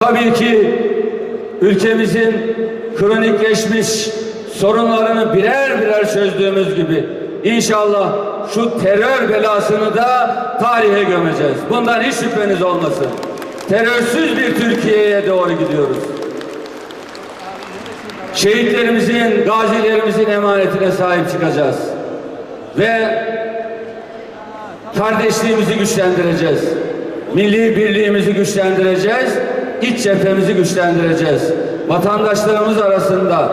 Tabii ki ülkemizin kronikleşmiş sorunlarını birer birer çözdüğümüz gibi inşallah şu terör belasını da tarihe gömeceğiz. Bundan hiç şüpheniz olmasın. Terörsüz bir Türkiye'ye doğru gidiyoruz. Şehitlerimizin, gazilerimizin emanetine sahip çıkacağız. Ve kardeşliğimizi güçlendireceğiz. Milli birliğimizi güçlendireceğiz. İç cephemizi güçlendireceğiz. Vatandaşlarımız arasında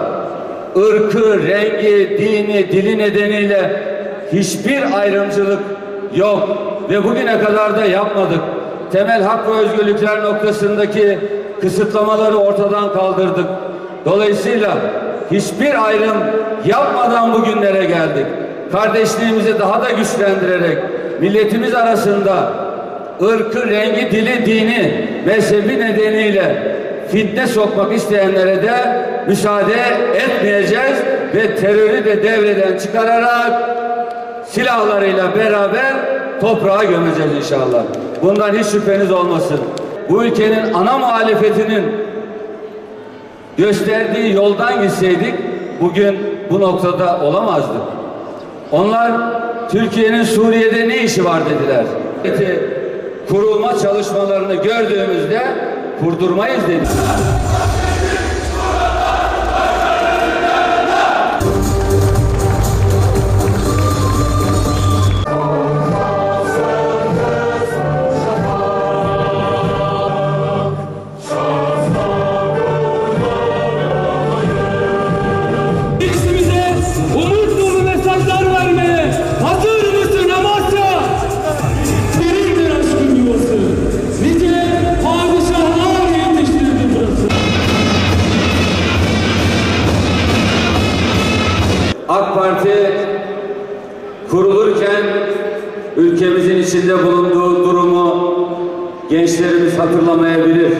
ırkı, rengi, dini, dili nedeniyle hiçbir ayrımcılık yok ve bugüne kadar da yapmadık. Temel hak ve özgürlükler noktasındaki kısıtlamaları ortadan kaldırdık. Dolayısıyla hiçbir ayrım yapmadan bugünlere geldik. Kardeşliğimizi daha da güçlendirerek milletimiz arasında ırkı, rengi, dili, dini, mezhebi nedeniyle fitne sokmak isteyenlere de müsaade etmeyeceğiz ve terörü de devreden çıkararak silahlarıyla beraber toprağa gömeceğiz inşallah. Bundan hiç şüpheniz olmasın. Bu ülkenin ana muhalefetinin gösterdiği yoldan gitseydik bugün bu noktada olamazdık. Onlar Türkiye'nin Suriye'de ne işi var dediler. Kurulma çalışmalarını gördüğümüzde kurdurmayız dedik. Parti kurulurken ülkemizin içinde bulunduğu durumu gençlerimiz hatırlamayabilir.